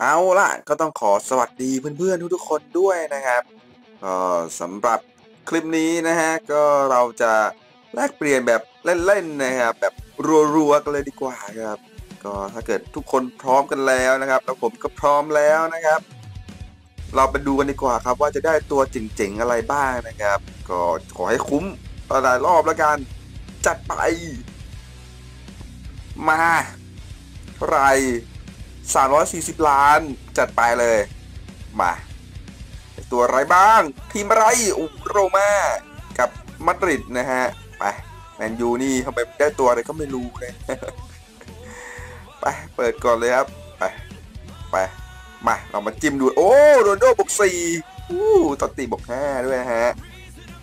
เอาล่ะก็ต้องขอสวัสดีเพื่อนๆทุกๆคนด้วยนะครับก็สำหรับคลิปนี้นะฮะก็เราจะแลกเปลี่ยนแบบเล่นๆนะครับแบบรัวๆกันเลยดีกว่าครับก็ถ้าเกิดทุกคนพร้อมกันแล้วนะครับ แล้วผมก็พร้อมแล้วนะครับ เราไปดูกันดีกว่าครับว่าจะได้ตัวเจ๋งๆอะไรบ้างนะครับ ก็ขอให้คุ้มหลายรอบแล้วกันจัดไป มาเท่าไร 340 ล้าน จัดไปเลย มาตัวอะไรบ้าง ทีมอะไรอุโรมากับมาดริดนะฮะ ไปแมนยูนี่ทำไมได้ตัวอะไรก็ไม่รู้เลยไป เปิดก่อนเลยครับ ไป ไป มา เรามาจิ้มดู โอ้โรนโดบวกสี่อู้ตติบวกห้าด้วยฮะ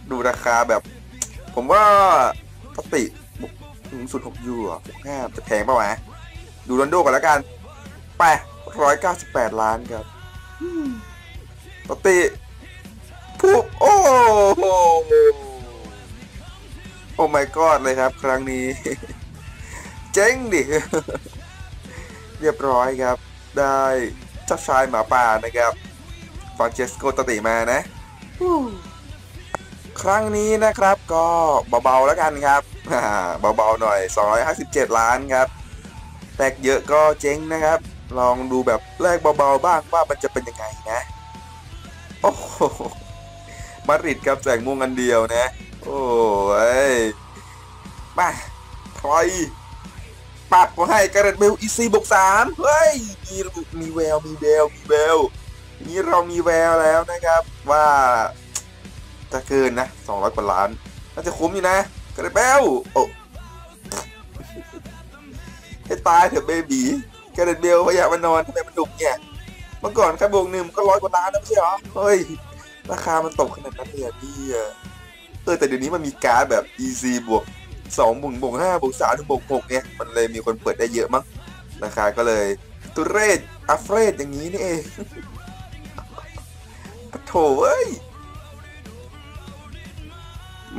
ดูราคาแบบ ผมว่าตติบวกสุดหกยูอะบวกห้าจะแพงป่าวะดูโรนโดก่อนแล้วกัน ไปร้อยเก้าสิบแปดล้านครับตติผู้โอ้โหโอ้ my god เลยครับ ครั้งนี้ เจ๊งดิ เรียบร้อยครับ ได้เจ้าชายหมาป่านะครับฟรานเชสโกตติมานะ ครั้งนี้นะครับก็เบาๆแล้วกันครับเบาๆหน่อย 257 ล้านครับ แตกเยอะก็เจ๊งนะครับ ลองดูแบบแรกเบาๆบ้างว่ามันจะเป็นยังไงนะ โอ้โหมาริดครับแสงม่วงอันเดียวนะ โอ้ยมาใครปัดก็ให้การ์เบลอีซีบวกสามเฮ้ยมีมีแววมีแววมีแววนี้เรามีแววแล้วนะครับ ว่าจะเกินนะ200กว่าล้านน่าจะคุ้มอยู่นะการ์เบลโอ้ให้ตายเถอะเบบี การ์เบลพยายามานอนทำไมมันดุเนี่ยเมื่อก่อนแค่บวกหนึ่งก็ร้อยกว่าล้านนะไม่ใช่เหรอเฮ้ยราคามันตกขนาดนั้นเลยพี่เออแต่เดี๋ยวนี้มันมีการ์ดแบบ EC บวกสองบวกบวกห้าบวกสามบวกหกเนี่ยมันเลยมีคนเปิดได้เยอะมั้งราคาก็เลยตุเรศอัฟเรศอย่างนี้นี่เองปะโถเอ้ย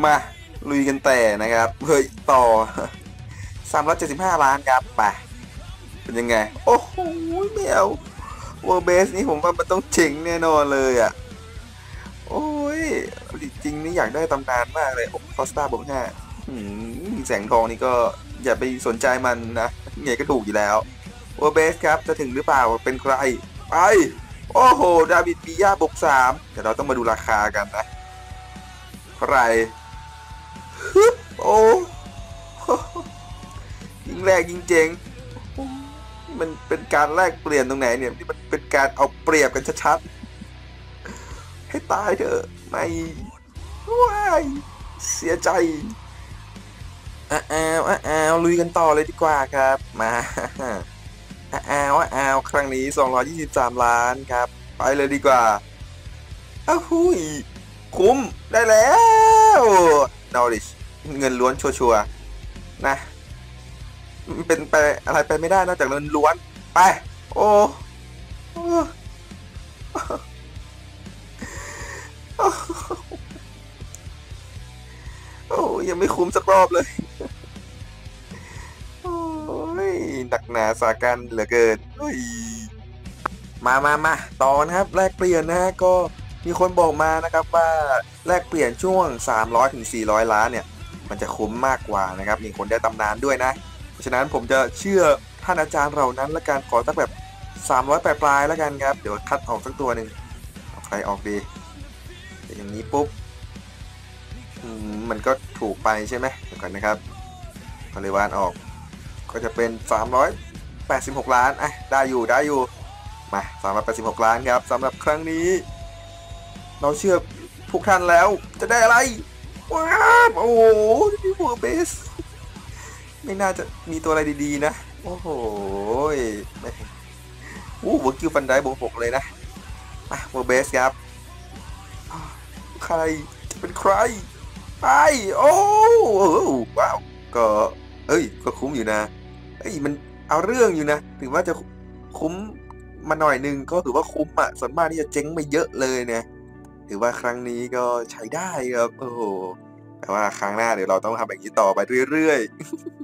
มาลุยกันแต่นะครับเฮ้ยต่อ 375 ล้านครับไป เป็นยังไง โอ้โหแมวเวอร์เบสนี่ผมว่ามันต้องเจ๋งแน่นอนเลยอะ โอ้ยจริงนี่อยากได้ตำนานมากเลยคอสตาบวกห้าแสงทองนี่ก็อย่าไปสนใจมันนะไงก็ถูกอยู่แล้วเวอร์เบสครับจะถึงหรือเปล่าเป็นใคร ไป โอ้โห ดาวิดบียาบวกสามเดี๋ยวเราต้องมาดูราคากันนะ ใครโอ้ยิงแรกยิงเจ๋ง มันเป็นการแลกเปลี่ยนตรงไหนเนี่ยที่มันเป็นการเอาเปรียบกันชัดๆให้ตายเถอะไม่ว้ายเสียใจอ้าวอ้าวลุยกันต่อเลยดีกว่าครับ มาอ้าวอ้าวครั้งนี้ 223 ล้านครับ ไปเลยดีกว่าอ้าวหุยคุ้มได้แล้วนอริชเงินล้วนชัวร์ๆนะ เป็นไปอะไรไปไม่ได้นอกจากเงินล้วนไป โอ้โอ้ยังไม่คุ้มสักรอบเลย โอ้ยหนักหนาสากันเหลือเกินมามามาต่อนะครับ แลกเปลี่ยนนะฮะก็มีคนบอกมานะครับว่าแลกเปลี่ยนช่วง 300ถึง400 ล้านเนี่ย มันจะคุ้มมากกว่านะครับ มีคนได้ตำนานด้วยนะ ฉะนั้นผมจะเชื่อท่านอาจารย์เหล่านั้นละกันขอสักแบบ 300ปลายปลายๆแล้วกันครับ เดี๋ยวคัดออกสักตัวหนึ่งเอาใครออกดีอย่างนี้ปุ๊บมมันก็ถูกไปใช่ไหมเดี๋ยวก่อนนะครับก็เลยวานออก ก็จะเป็น 386 ล้านอะได้อยู่ได้อยู่มา386 ล้านครับสำหรับครั้งนี้ เราเชื่อพวกท่านแล้วจะได้อะไรว้าวโอ้โหนี่หัวเบส ไม่น่าจะมีตัวอะไรดีๆนะ โอ้โหไม่อู้หัวคิวฟันได้บวกหกเลยนะมาเบสครับ ใครจะเป็นใคร ไป โอ้ว้าว ก็เอ้ย ก็คุ้มอยู่นะ เอ้ย มันเอาเรื่องอยู่นะถึงว่าจะคุ้มมาหน่อยนึงก็ถือว่าคุ้มอะส่วนมากนี่จะเจ๊งไปเยอะเลยเนี่ย ถือว่าครั้งนี้ก็ใช้ได้ครับ โอ้โห แต่ว่าครั้งหน้าเดี๋ยวเราต้องทำแบบนี้ต่อไปเรื่อยๆ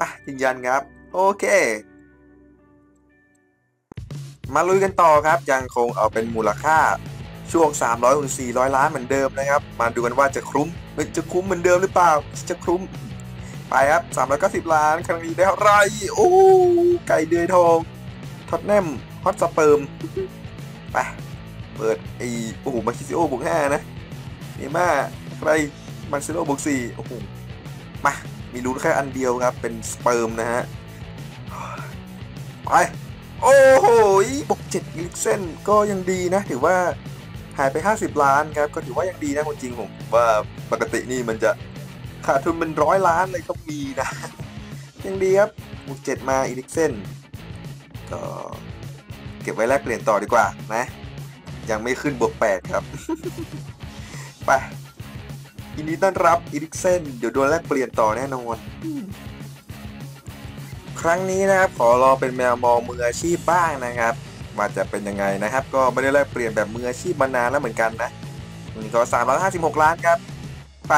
ไปยืนยันครับ โอเค มาลุยกันต่อครับ ยังคงเอาเป็นมูลค่าช่วง 300ถึง400 ล้านเหมือนเดิมนะครับ มาดูกันว่าจะคุ้มจะคุ้มเหมือนเดิมหรือเปล่า จะคุ้ม ไปครับ 390 ล้านครั้งนี้ได้เท่าไรโอ้ไก่เดือยทองท็อตแนมฮอตสเปิร์มไปเปิดไอโอ้โหมาคิซิโอบวกห้านะเนม่าใครมันซิโอบวกสี่โอ้โหมา มีลุ้นแค่อันเดียวครับ เป็นสเปิร์มนะฮะ ไป โอ้โหบวกเจ็ดลิกเซนก็ยังดีนะ ถือว่าหายไป 50 ล้านครับ ก็ถือว่ายังดีนะคนจริงผมว่าปกตินี่มันจะขาดทุนเป็นร้อยล้านเลยก็มีนะ ยังดีครับบวกเจ็ดมาอีลิกเซนก็เก็บไว้แลกเปลี่ยนต่อดีกว่านะ ยังไม่ขึ้นบวกแปดครับ ไป ยินดีต้อนรับอีลิกเซนเดี๋ยวโดนแลกเปลี่ยนต่อแน่นอน ครั้งนี้นะครับขอรอเป็นแมวมองมืออาชีพบ้างนะครับว่าจะเป็นยังไงนะครับ ก็ไม่ได้แลกเปลี่ยนแบบมืออาชีพมานานแล้วเหมือนกันนะนี่ก็356 ล้านครับไป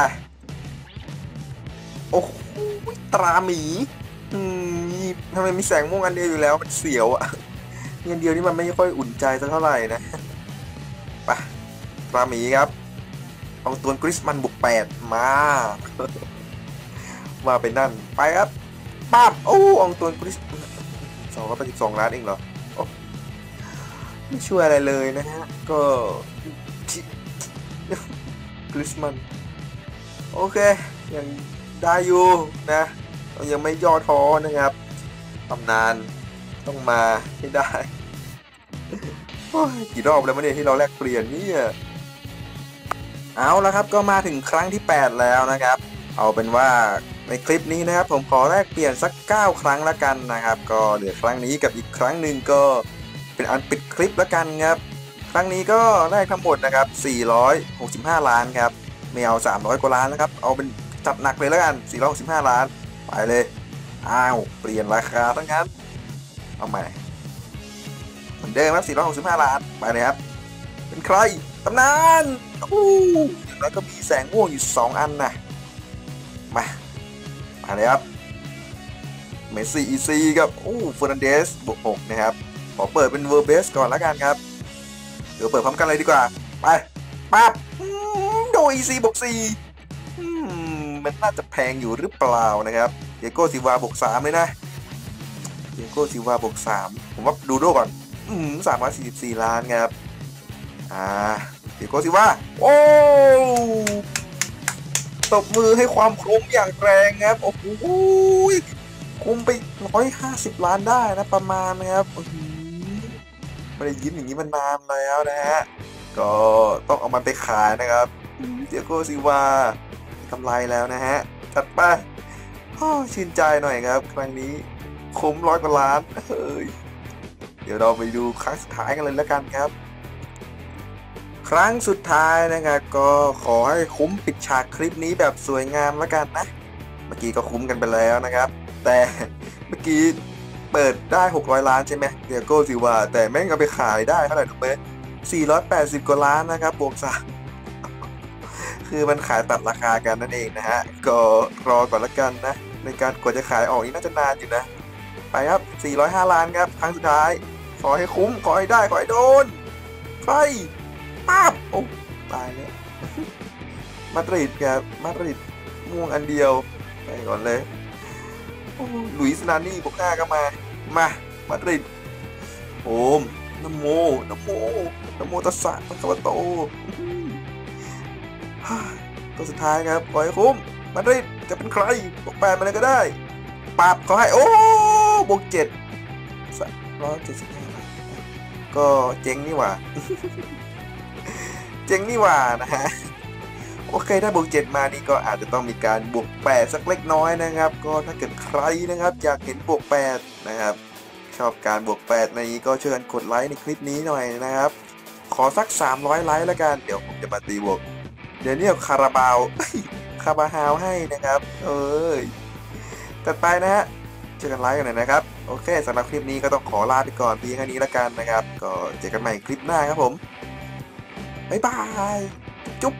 โอ้โหตราหมีอืมทำไมมีแสงม่วงอันเดียวอยู่แล้วมันเสียวอะเงินเดียวนี่มันไม่ค่อยอุ่นใจสักเท่าไหร่นะไปตราหมีครับ เอาตัวกริสมันบุกแปดมา มาเป็นนั่น ไปครับปั๊บโอ้อองตัวกริสสองร้อยแปดสิบสองล้านเองเหรอไม่ช่วยอะไรเลยนะฮะ ก็กริสมัน โอเค ยังได้อยู่นะเรายังไม่ย่อท้อนะครับตำนานต้องมาให้ได้กี่รอบแล้วมาเนี่ยที่เราแลกเปลี่ยนเนี่ย เอาแล้วครับก็มาถึงครั้งที่ 8 แล้วนะครับ เอาเป็นว่าในคลิปนี้นะครับ ผมขอแลกเปลี่ยนสัก 9 ครั้งละกันนะครับ ก็เหลือครั้งนี้กับอีกครั้งหนึ่งก็เป็นอันปิดคลิปละกันครับ ครั้งนี้ก็ได้ทั้งหมดนะครับ 465 ล้านครับไม่เอา 300 กว่าล้านแล้วครับ เอาเป็นจัดหนักเลยแล้วกัน 465 ล้าน ไปเลย อ้าว เปลี่ยนราคาทั้งนั้น เอาใหม่ เหมือนเดิมครับ 465 ล้าน ไปเลยครับ เป็นใคร ตำนาน อู้อย่างน้อยก็มีแสงม่วงอยู่ 2 อันนะมา มาเลยครับ เมสซี่อีซีกับอู้เฟอร์นันเดสบวก6นะครับ ขอเปิดเป็นเวอร์เบสก่อนล้วกันครับ เดี๋ยวเปิดพร้อมกันเลยดีกว่า ไปปั๊บอืมโดอีซีบวก4อืมมันน่าจะแพงอยู่หรือเปล่านะครับเดโก้ซิวาบวก3เลยนะเดโก้ซิวาบวก3ผมว่าดูโดก่อน อืมสามร้อยสี่สิบสี่ล้านครับ อ่า โกซิว่า โอ้ตบมือให้ความคุ้มอย่างแรงครับ โอ้โหคุ้มไปร้อยห้าสิบล้านได้นะประมาณนะครับอื้อหือไม่ได้ยิ้มอย่างนี้มานานแล้วนะฮะ ก็ต้องเอามันไปขายนะครับเดียโกซิวากำไรแล้วนะฮะ จัดไปอชื่นใจหน่อยครับ ครั้งนี้คุ้มร้อยกว่าล้าน เฮ้ย เดี๋ยวเราไปดูครั้งสุดท้ายกันเลยแล้วกันครับ รั้งสุดท้ายนะครับก็ขอให้คุ้มปิดฉากคลิปนี้แบบสวยงามแล้วกันนะ เมื่อกี้ก็คุ้มกันไปแล้วนะครับ แต่เมื่อกี้เปิดได้ 600 ล้านใช่ไหมเดียโก้ซิว่าแต่แม่งเอาไปขายได้เท่าไหร่ถูกไหม480 กว่าล้านนะครับบวกสามคือมันขายตัดราคากันนั่นเองนะฮะ ก็รอก่อนละกันนะ ในการกว่าจะขายออกนี่น่าจะนานอยู่นะ ไปครับ 405 ล้านครับ ครั้งสุดท้าย ขอให้คุ้ม ขอให้ได้ ขอให้โดนใคร ป้าบโอ้ตายแล้วมาดริดครับมาดริดม่วงอันเดียวไปก่อนเลยโอ้หลุยส์นานี่บวกห้าก็มา มามาดริดโอมนโมนโมนโมตัสสะพระคัมภโตฮ่าตัวสุดท้ายครับปล่อยคุ้มมาดริดจะเป็นใครบวกแปดมาเลยก็ได้ปรับเขาให้ โอ้บวกเจ็ดร้อยเจ็ดสิบห้าก็เจ๊งนี่หว่า เจ๊งนี่หว่านะฮะโอเคถ้าบวกเจ็ดมานี่ก็อาจจะต้องมีการบวกแปดสักเล็กน้อยนะครับ ก็ถ้าเกิดใครนะครับอยากเห็นบวกแปดนะครับชอบการบวกแปดในนี้ก็เชิญกดไลค์ในคลิปนี้หน่อยนะครับ ขอสัก 300 ไลค์แล้วกันเดี๋ยวผมจะมาตีบวก เดี๋ยวนี้คาราบาวคาราบาฮาวให้นะครับ เอ้ยตัดไปนะฮะเจอกันไลค์กันหน่อยนะครับ โอเคสำหรับคลิปนี้ก็ต้องขอลาไปก่อนเพียงแค่นี้แล้วกันนะครับ ก็เจอกันใหม่คลิปหน้าครับผม บ๊ายบายจุ๊บ